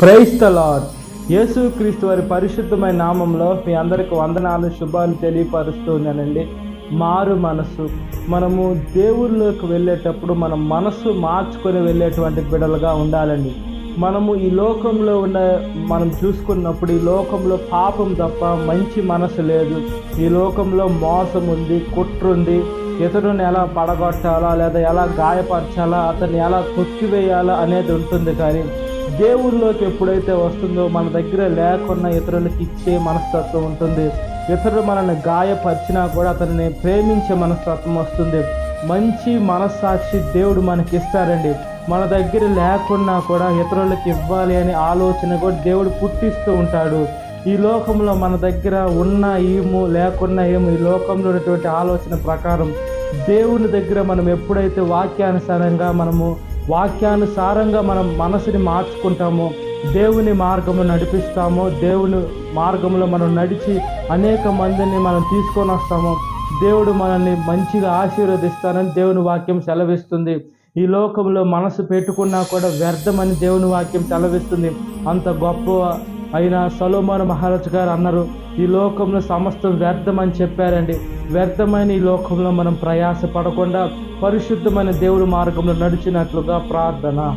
క్రైస్తలాడ్ the యేసుక్రీస్తు వారి పరిశుద్ధమైన నామంలో మీ అందరికి వందనాలు శుభాలు తెలియపరుస్తున్నానండి మారు మనసు. మనము దేవుళ్ళలోకి వెళ్ళేటప్పుడు మన మనసు మార్చుకొని వెళ్ళేటువంటి బిడలుగా ఉండాలండి. మనము ఈ లోకంలో ఉన్న మనం చూసుకున్నప్పుడు ఈ లోకంలో పాపం తప్ప మంచి మనసు లేదు. ఈ లోకంలో మోసం ఉంది కుట్ర ఉంది. ఇతరుని ఎలా పడగొట్టాలా లేదా ఎలా గాయపరచాలా అతన్ని ఎలా తొక్కివేయాలా అనేది ఉంటుంది కానీ దేవుళ్ళలోకి ఎప్పుడైతే వస్తుందో మన దగ్గర లేకున్నా ఇతరులకు ఇచ్చే మనస్తత్వం ఉంటుంది. ఇతరులు మనల్ని గాయపరిచినా కూడా అతనిని ప్రేమించే మనస్తత్వం వస్తుంది. మంచి మనస్సాక్షి దేవుడు మనకి ఇస్తారండి మన దగ్గర లేకున్నా కూడా ఇతరులకు ఇవ్వాలి అనే ఆలోచన కూడా దేవుడు పుట్టిస్తూ ఉంటాడు. ఈ లోకంలో మన దగ్గర ఉన్న ఏమో లేకున్నా ఏమో ఈ లోకంలో ఉన్నటువంటి ఆలోచన ప్రకారం దేవుని దగ్గర మనం ఎప్పుడైతే వాక్యానుసారంగా మనము వాక్యానుసారంగా మనం మనసుని మార్చుకుంటామో దేవుని మార్గము నడిపిస్తామో దేవుని మార్గంలో మనం నడిచి అనేక మందిని మనం తీసుకొని వస్తామో. దేవుడు మనల్ని మంచిగా ఆశీర్వదిస్తానని దేవుని వాక్యం సెలవిస్తుంది. ఈ లోకంలో మనసు పెట్టుకున్నా కూడా వ్యర్థమని దేవుని వాక్యం సెలవిస్తుంది. అంత గొప్ప అయిన సలోమాన మహారాజు గారు అన్నారు ఈ లోకంలో సమస్తం వ్యర్థమని చెప్పారండి. వ్యర్థమైన ఈ లోకంలో మనం ప్రయాస పడకుండా పరిశుద్ధమైన దేవుడి మార్గంలో నడిచినట్లుగా ప్రార్థన.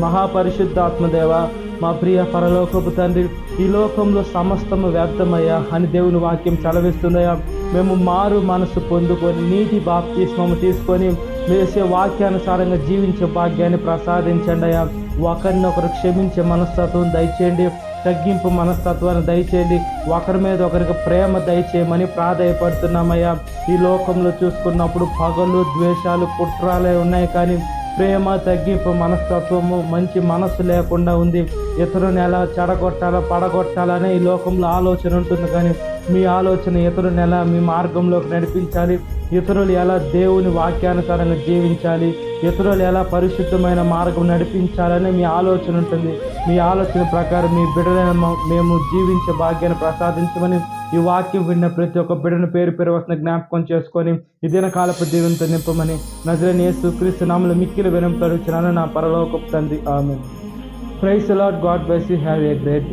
మహాపరిశుద్ధాత్మదేవ మా ప్రియ పరలోకపు తండ్రి ఈ లోకంలో సమస్తము వ్యర్థమయ్యా అని దేవుని వాక్యం చలవిస్తుందయ్యా. మేము మారు మనసు పొందుకొని నీటి బాప్తిస్మము తీసుకొని వేసే వాక్యానుసారంగా జీవించే భాగ్యాన్ని ప్రసాదించండి అయ్యా. ఒకరినొకరు క్షమించే మనస్తత్వం దయచేయండి. తగ్గింపు మనస్తత్వాన్ని దయచేయండి. ఒకరి మీద ఒకరికి ప్రేమ దయచేయమని ప్రాధాయపడుతున్నామయ్యా. ఈ లోకంలో చూసుకున్నప్పుడు పగలు ద్వేషాలు కుట్రాలే ఉన్నాయి కానీ ప్రేమ తగ్గింపు మనస్తత్వము మంచి మనస్సు లేకుండా ఉంది. ఇతరుని ఎలా చెడగొట్టాలో పడగొట్టాలనే ఈ లోకంలో ఆలోచన ఉంటుంది కానీ మీ ఆలోచన ఇతరుని ఎలా మీ మార్గంలోకి నడిపించాలి? ఇతరులు ఎలా దేవుని వాక్యానుసారంగా జీవించాలి? ఇతరులు ఎలా పరిశుద్ధమైన మార్గం నడిపించాలని మీ ఆలోచన ఉంటుంది. మీ ఆలోచన ప్రకారం మీ బిడ్డలను మేము జీవించే భాగ్యాన్ని ప్రసాదించమని ఈ వాక్యం విన్న ప్రతి ఒక్క బిడ్డను పేరు పేరు వస్తున్న జ్ఞాపకం చేసుకొని ఈ కాలపు దీవెనతో నింపమని నజరని యేసు క్రీస్తు నామలు మిక్కిలు వినం తడుచున్నాను నా పరలోకపు తండ్రి. ఆమె praise a lot God bless you have a great